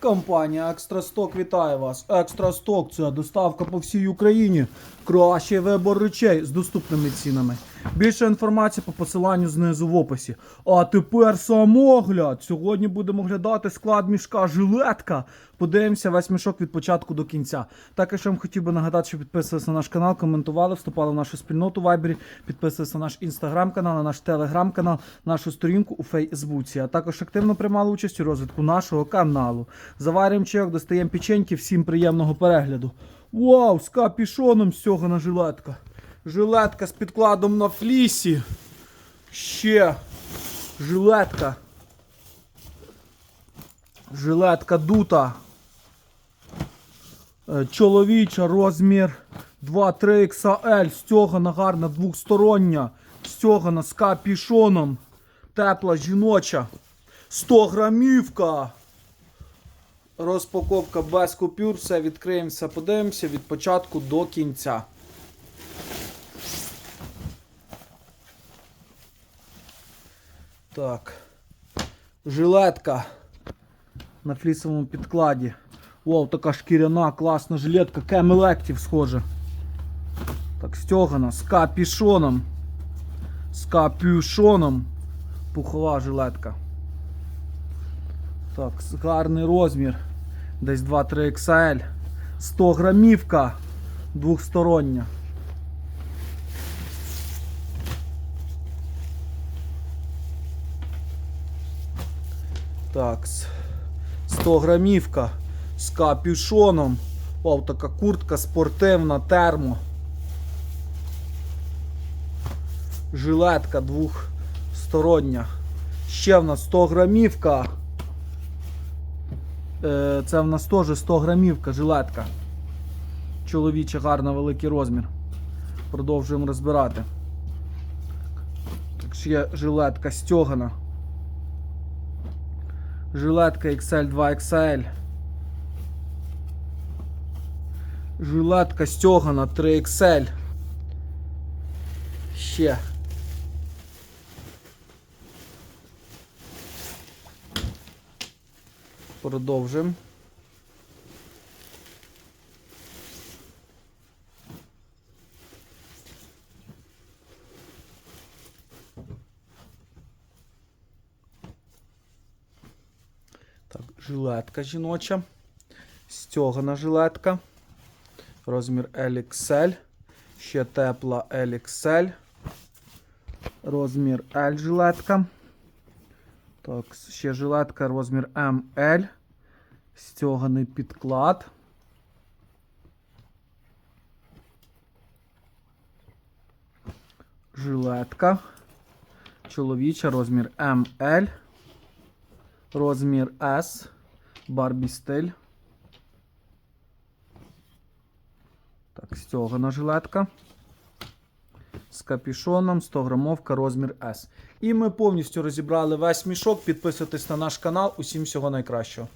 Компанія Екстрасток вітає вас. Екстрасток це доставка по всій Україні. Кращий вибор речей з доступними цінами. Більше інформації по посиланню знизу в описі. А тепер самогляд. Сьогодні будемо оглядати склад мішка жилетка. Подивимося весь мішок від початку до кінця. Також я вам хотів би нагадати, що підписувалися на наш канал, коментували, вступали в нашу спільноту в Вайбері, підписувалися на наш інстаграм-канал, на наш телеграм-канал, нашу сторінку у Фейсбуці. А також активно приймали участь у розвитку нашого каналу. Заварюємо чайок, достаємо печеньки. Всім приємного перегляду. Вау, з капішоном з цього на жилетка. Жилетка з підкладом на флісі. Ще жилетка. Жилетка дута. Е, Чоловіча розмір 2-3 XL. Стьогана гарна двохстороння. Стьогана з капішоном. Тепла жіноча. 100 грамівка. Розпаковка без купюр. Все відкриємо, все подивимося від початку до кінця. Так. Жилетка на флісовому підкладі. Вау, така шкіряна, класна жилетка, Camel Active схоже. Так, стьогана з капюшоном. З капюшоном. Пухова жилетка. Так, гарний розмір. Десь 2-3 XL. 100 грамівка двохстороння. Так, 100 грамівка з капюшоном. Вау, така куртка спортивна, термо. Жилетка двохстороння. Ще в нас 100 грамівка. Е, Це в нас теж 100 грамівка, жилетка. Чоловіча, гарна, великий розмір. Продовжуємо розбирати. Так, ще жилетка стьогана. Жилетка XL 2XL. Жилетка Стегана 3XL. Ще. Продовжимо. Так, жилетка жіноча. Стьогана жилетка. Розмір LXL. Ще тепла LXL. Розмір L жилетка. Так, ще жилетка розмір ML. Стьоганий підклад. Жилетка. Чоловіча розмір ML. Розмір S. Барбі стиль. Так, стьогана жилетка. З капюшоном 100 грамовка, розмір S. І ми повністю розібрали весь мішок. Підписуйтесь на наш канал. Усім всього найкращого.